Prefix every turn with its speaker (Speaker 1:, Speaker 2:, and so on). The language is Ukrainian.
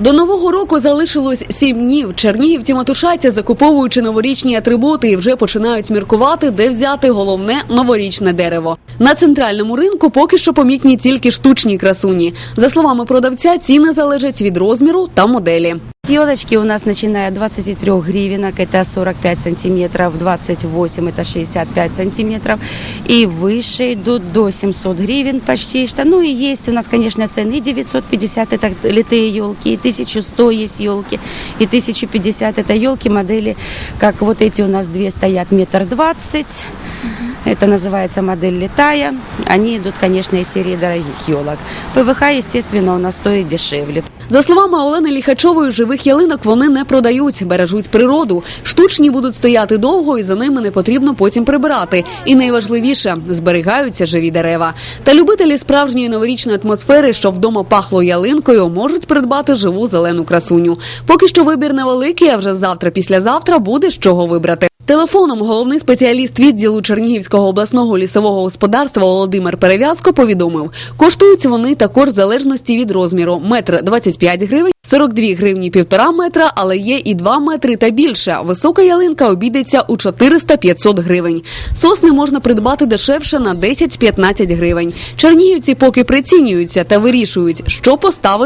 Speaker 1: До нового року залишилось сім днів. Чернігівці матушаться, закуповуючи новорічні атрибути, і вже починають міркувати, де взяти головне новорічне дерево. На центральному ринку поки що помітні тільки штучні красуні. За словами продавця, ціни залежать від розміру та моделі.
Speaker 2: Елочки у нас начиная от 23 гривенок, это 45 сантиметров, 28 это 65 сантиметров, и выше идут до 700 гривен почти что. Ну и есть у нас, конечно, цены 950 это литые елки, и 1100 есть елки, и 1050 это елки модели, как вот эти у нас две стоят метр двадцать. Это называется модель летая. Они идут, конечно, из серии дорогих елок. ПВХ, естественно, у нас стоит дешевле.
Speaker 1: За словами Олени Ліхачової, живих ялинок вони не продають, бережуть природу. Штучні будуть стояти довго, і за ними не потрібно потім прибирати. І найважливіше зберігаються живі дерева. Та любителі справжньої новорічної атмосфери, що вдома пахло ялинкою, можуть придбати живу зелену красуню. Поки що вибір невеликий, а вже завтра, післязавтра буде з чого вибрати. Телефоном головний спеціаліст відділу Чернігівського обласного лісового господарства Володимир Перев'язко повідомив, коштують вони також в залежності від розміру метр 25 гривень. 42 гривні півтора метра, але є і 2 метри та більше. Висока ялинка обійдеться у 400-500 гривень. Сосни можна придбати дешевше на 10-15 гривень. Чернігівці поки прицінюються та вирішують, що поставити